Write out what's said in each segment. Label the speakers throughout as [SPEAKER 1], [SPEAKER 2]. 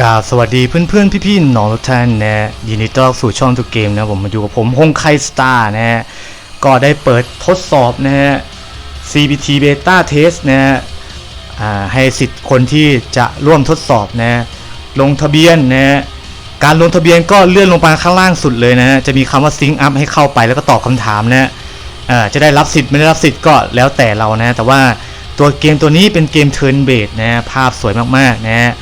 [SPEAKER 1] กาสวัสดีเพื่อนๆ พี่ๆน้องทุกท่านนะยินดีต้อนรับสู่ช่องทุกเกมนะผมมาอยู่กับผมฮงไคสตาร์นะฮะก็ได้เปิดทดสอบนะฮะ CBT Beta Test นะฮะให้สิทธิ์คนที่จะร่วมทดสอบนะลงทะเบียนนะฮะการลงทะเบียนก็เลื่อนลงไปข้างล่างสุดเลยนะฮะจะมีคำว่า Sync Up ให้เข้าไปแล้วก็ตอบคำถามนะฮะจะได้รับสิทธิ์ไม่ได้รับสิทธิ์ก็แล้วแต่เรานะแต่ว่าตัวเกมตัวนี้เป็นเกม Turn Based นะฮะภาพสวยมากๆนะฮะ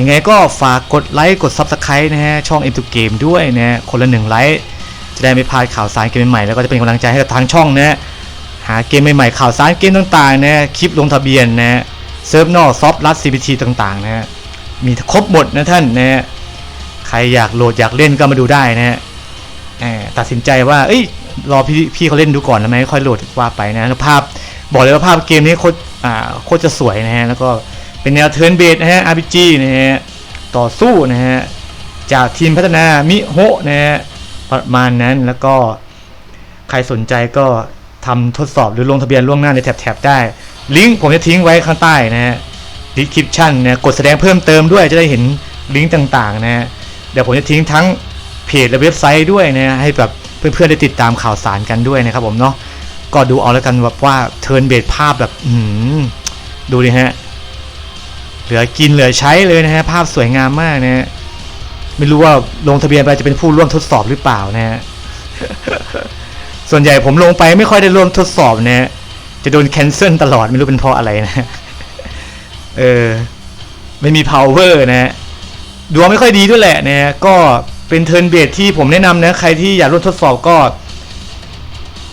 [SPEAKER 1] ยังไงก็ฝากกดไลค์กด Subscribe นะฮะ ช่อง M2 Game ด้วยนะฮะ คนละหนึ่งไลค์จะได้ไม่พลาดข่าวสารเกมใหม่แล้วก็จะเป็นกำลังใจให้กับทางช่องนะฮะ หาเกมใหม่ๆข่าวสารเกมต่างๆนะฮะ คลิปลงทะเบียนนะฮะ เซิร์ฟนอกซอฟต์รัด CPT ต่างๆนะฮะ มีครบหมดนะท่านนะฮะ ใครอยากโหลดอยากเล่นก็มาดูได้นะฮะตัดสินใจว่า เอ้ย รอพี่พี่เขาเล่นดูก่อนแล้วไหมค่อยโหลดว่าไปนะภาพ บอกเลยว่าภาพเกมนี้โคตรอ่าโคตรจะสวยนะฮะ แล้วก็ เป็นแนวเทิร์นเบสนะฮะ RPG นะฮะ ต่อสู้นะฮะ จากทีมพัฒนามิโฮะนะฮะ ประมาณนั้นแล้วก็ใครสนใจก็ทำทดสอบหรือลงทะเบียนล่วงหน้าในแท็บๆได้ ลิงก์ผมจะทิ้งไว้ข้างใต้นะฮะ description นะกดแสดงเพิ่มเติมด้วยจะได้เห็นลิงก์ต่างๆนะฮะเดี๋ยวผมจะทิ้งทั้งเพจและเว็บไซต์ด้วยนะฮะให้แบบเพื่อนๆได้ติดตามข่าวสารกันด้วยนะครับผมเนาะก็ดูเอาแล้วกันแบบว่าเทิร์นเบสภาพแบบ อืมดูดิฮะ เหลือกินเหลือใช้เลยนะฮะภาพสวยงามมากนะฮะไม่รู้ว่าลงทะเบียนไปจะเป็นผู้ร่วมทดสอบหรือเปล่านะฮะส่วนใหญ่ผมลงไปไม่ค่อยได้ร่วมทดสอบนะฮะจะโดนแคนเซิลตลอดไม่รู้เป็นเพราะอะไรนะเออไม่มี power นะฮะดวงไม่ค่อยดีด้วยแหละนะฮะก็เป็นเทิร์นเบสที่ผมแนะนำนะใครที่อยากร่วมทดสอบก็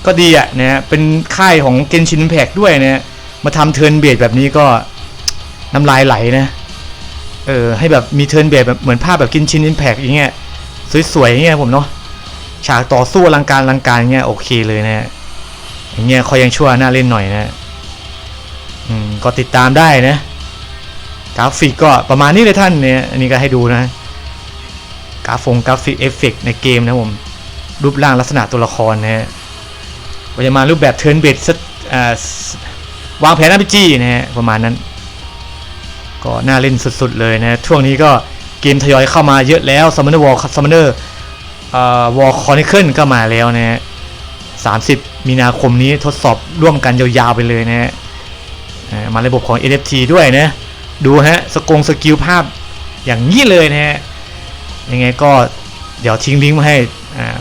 [SPEAKER 1] ก็ดีอะนะฮะเป็นค่ายของเกนชินแพกด้วยนะฮะมาทำเทิร์นเบสแบบนี้ก็ น้ำลายไหลนะ เออให้แบบมีเทิร์นเบสแบบเหมือนภาพแบบกินชินอิมแพกอย่างเงี้ยสวยๆอย่างเงี้ยผมเนาะฉากต่อสู้อลังการอลังการอย่างเงี้ยโอเคเลยนะฮะอย่างเงี้ยเขายังชั่วน่าเล่นหน่อยนะอืมก็ติดตามได้นะกราฟิกก็ประมาณนี้เลยท่านเนี่ยอันนี้ก็ให้ดูนะกราฟงกราฟิกเอฟเฟกในเกมนะผมรูปร่างลักษณะตัวละครนะฮะก็จะมารูปแบบเทิร์นเบสอ่าวางแผน RPG นะฮะประมาณนั้น ก็น่าเล่นสุดๆเลยนะช่วงนี้ก็เกมทยอยเข้ามาเยอะแล้ว Summoner War Summoner เอ่อ War Chronicle ก็มาแล้วนะฮะ30มีนาคมนี้ทดสอบร่วมกันยาวๆไปเลยนะฮะมาระบบของ NFT ด้วยนะ ดูฮะ สกงสกิลภาพอย่างนี้เลยนะฮะ ยังไงก็เดี๋ยวทิ้งลิงก์มาให้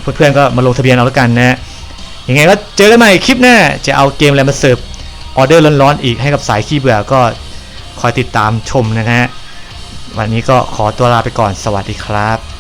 [SPEAKER 1] เพื่อนๆก็มาลงทะเบียนเอาแล้วกันนะยังไงก็เจอกันใหม่คลิปหน้า จะเอาเกมอะไรมาเสิร์ฟออเดอร์ร้อนๆอีกให้กับสายขี้เบื่อก็ คอยติดตามชมนะฮะวันนี้ก็ขอตัวลาไปก่อนสวัสดีครับ